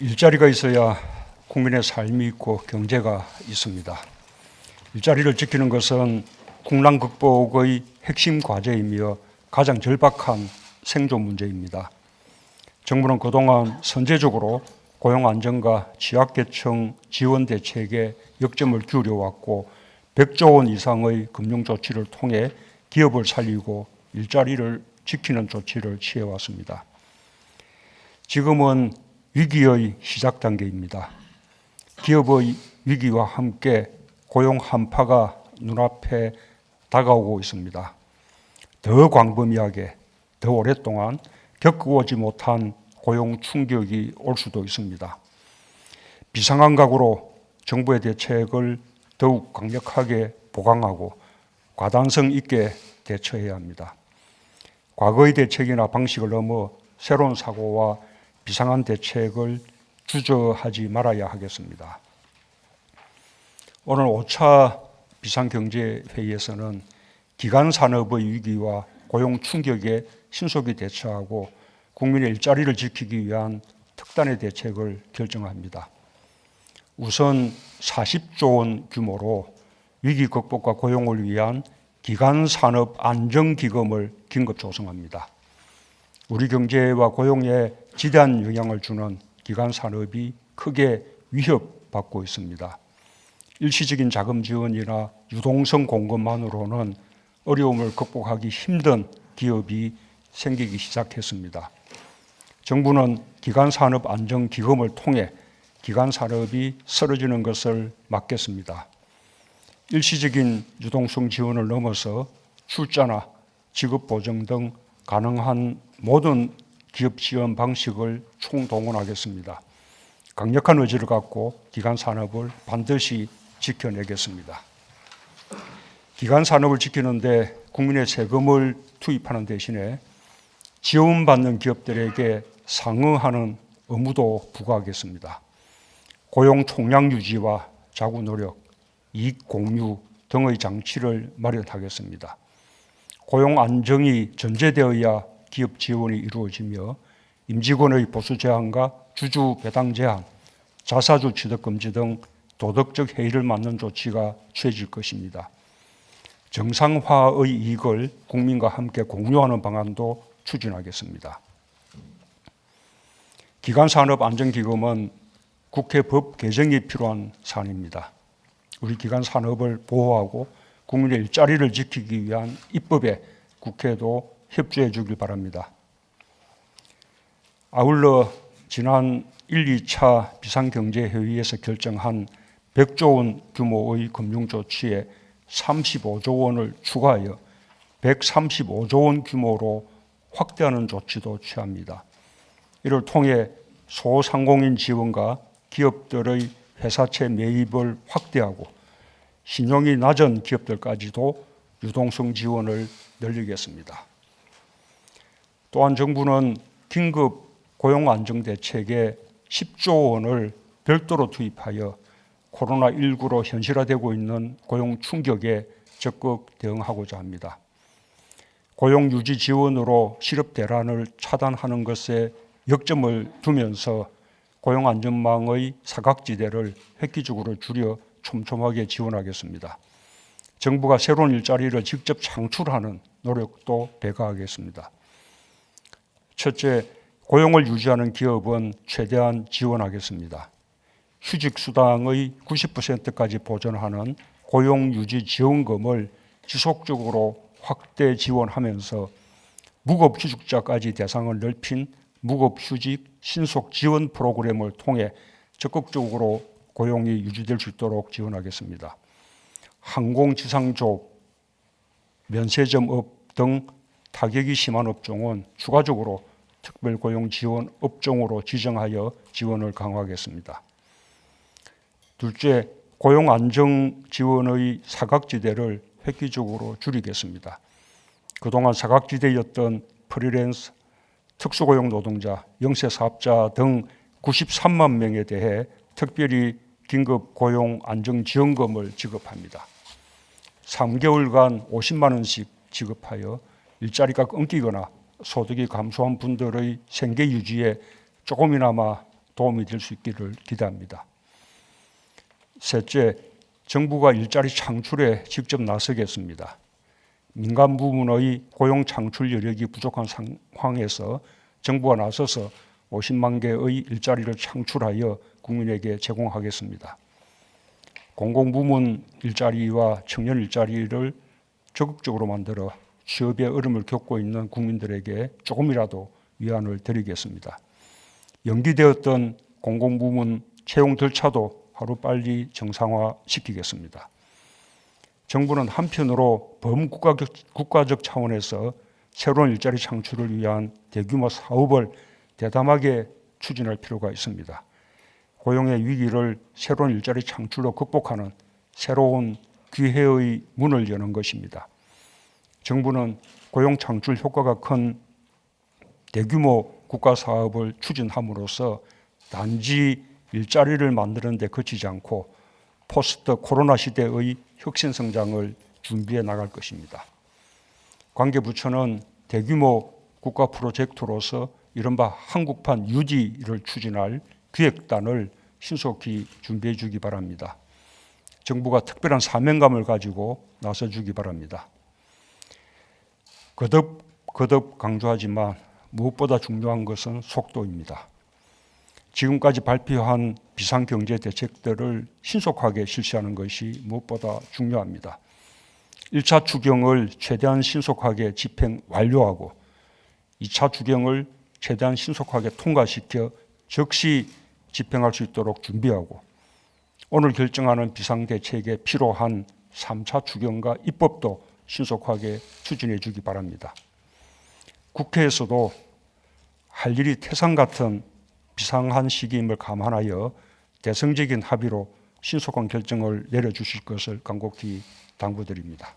일자리가 있어야 국민의 삶이 있고 경제가 있습니다. 일자리를 지키는 것은 국난 극복의 핵심 과제이며 가장 절박한 생존 문제입니다. 정부는 그동안 선제적으로 고용 안정과 취약계층 지원 대책에 역점을 기울여 왔고 100조 원 이상의 금융 조치를 통해 기업을 살리고 일자리를 지키는 조치를 취해 왔습니다. 지금은 위기의 시작 단계입니다. 기업의 위기와 함께 고용 한파가 눈앞에 다가오고 있습니다. 더 광범위하게, 더 오랫동안 겪어오지 못한 고용 충격이 올 수도 있습니다. 비상한 각오로 정부의 대책을 더욱 강력하게 보강하고 과단성 있게 대처해야 합니다. 과거의 대책이나 방식을 넘어 새로운 사고와 비상한 대책을 주저하지 말아야 하겠습니다. 오늘 5차 비상경제회의에서는 기간 산업의 위기와 고용 충격에 신속히 대처하고 국민의 일자리를 지키기 위한 특단의 대책을 결정합니다. 우선 40조 원 규모로 위기 극복과 고용을 위한 기간 산업 안정기금을 긴급 조성합니다. 우리 경제와 고용에 지대한 영향을 주는 기간 산업이 크게 위협받고 있습니다. 일시적인 자금 지원이나 유동성 공급만으로는 어려움을 극복하기 힘든 기업이 생기기 시작했습니다. 정부는 기간 산업 안정 기금을 통해 기간 산업이 쓰러지는 것을 막겠습니다. 일시적인 유동성 지원을 넘어서 출자나 지급 보정 등 가능한 모든 기업 지원 방식을 총동원하겠습니다. 강력한 의지를 갖고 기간 산업을 반드시 지켜내겠습니다. 기간 산업을 지키는데 국민의 세금을 투입하는 대신에 지원받는 기업들에게 상응하는 의무도 부과하겠습니다. 고용 총량 유지와 자구 노력, 이익 공유 등의 장치를 마련하겠습니다. 고용 안정이 전제되어야 기업 지원이 이루어지며 임직원의 보수 제한과 주주 배당 제한, 자사주 취득 금지 등 도덕적 해이를 막는 조치가 취해질 것입니다. 정상화의 이익을 국민과 함께 공유하는 방안도 추진하겠습니다. 기간산업안전기금은 국회 법 개정이 필요한 사안입니다. 우리 기간 산업을 보호하고 국민의 일자리를 지키기 위한 입법에 국회도 협조해 주길 바랍니다. 아울러 지난 1, 2차 비상경제회의에서 결정한 100조 원 규모의 금융조치에 35조 원을 추가하여 135조 원 규모로 확대하는 조치도 취합니다. 이를 통해 소상공인 지원과 기업들의 회사채 매입을 확대하고 신용이 낮은 기업들까지도 유동성 지원을 늘리겠습니다. 또한 정부는 긴급 고용 안정 대책에 10조 원을 별도로 투입하여 코로나19로 현실화되고 있는 고용 충격에 적극 대응하고자 합니다. 고용 유지 지원으로 실업 대란을 차단하는 것에 역점을 두면서 고용 안전망의 사각지대를 획기적으로 줄여 촘촘하게 지원하겠습니다. 정부가 새로운 일자리를 직접 창출하는 노력도 배가하겠습니다. 첫째, 고용을 유지하는 기업은 최대한 지원하겠습니다. 휴직 수당의 90%까지 보전하는 고용 유지 지원금을 지속적으로 확대 지원하면서 무급 휴직자까지 대상을 넓힌 무급 휴직 신속 지원 프로그램을 통해 적극적으로 고용이 유지될 수 있도록 지원하겠습니다. 항공 지상조, 면세점업 등 타격이 심한 업종은 추가적으로 특별고용 지원 업종으로 지정하여 지원을 강화하겠습니다. 둘째, 고용 안정 지원의 사각지대를 획기적으로 줄이겠습니다. 그동안 사각지대였던 프리랜서, 특수고용 노동자, 영세 사업자 등 93만 명에 대해 특별히 긴급 고용 안정 지원금을 지급합니다. 3개월간 50만 원씩 지급하여 일자리가 끊기거나 소득이 감소한 분들의 생계 유지에 조금이나마 도움이 될 수 있기를 기대합니다. 셋째, 정부가 일자리 창출에 직접 나서겠습니다. 민간 부문의 고용 창출 여력이 부족한 상황에서 정부가 나서서 50만 개의 일자리를 창출하여 국민에게 제공하겠습니다. 공공부문 일자리와 청년 일자리를 적극적으로 만들어 취업의 어려움을 겪고 있는 국민들에게 조금이라도 위안을 드리겠습니다. 연기되었던 공공부문 채용 절차도 하루빨리 정상화시키겠습니다. 정부는 한편으로 범국가적 국가적 차원에서 새로운 일자리 창출을 위한 대규모 사업을 대담하게 추진할 필요가 있습니다. 고용의 위기를 새로운 일자리 창출로 극복하는 새로운 기회의 문을 여는 것입니다. 정부는 고용 창출 효과가 큰 대규모 국가 사업을 추진함으로써 단지 일자리를 만드는 데 그치지 않고 포스트 코로나 시대의 혁신 성장을 준비해 나갈 것입니다. 관계 부처는 대규모 국가 프로젝트로서 이른바 한국판 유지를 추진할 기획단을 신속히 준비해 주기 바랍니다. 정부가 특별한 사명감을 가지고 나서 주기 바랍니다. 거듭 거듭 강조하지만 무엇보다 중요한 것은 속도입니다. 지금까지 발표한 비상경제 대책들을 신속하게 실시하는 것이 무엇보다 중요합니다. 1차 추경을 최대한 신속하게 집행 완료하고 2차 추경을 최대한 신속하게 통과시켜 즉시 집행할 수 있도록 준비하고 오늘 결정하는 비상대책에 필요한 3차 추경과 입법도 신속하게 추진해 주기 바랍니다. 국회에서도 할 일이 태산 같은 비상한 시기임을 감안하여 대승적인 합의로 신속한 결정을 내려주실 것을 간곡히 당부드립니다.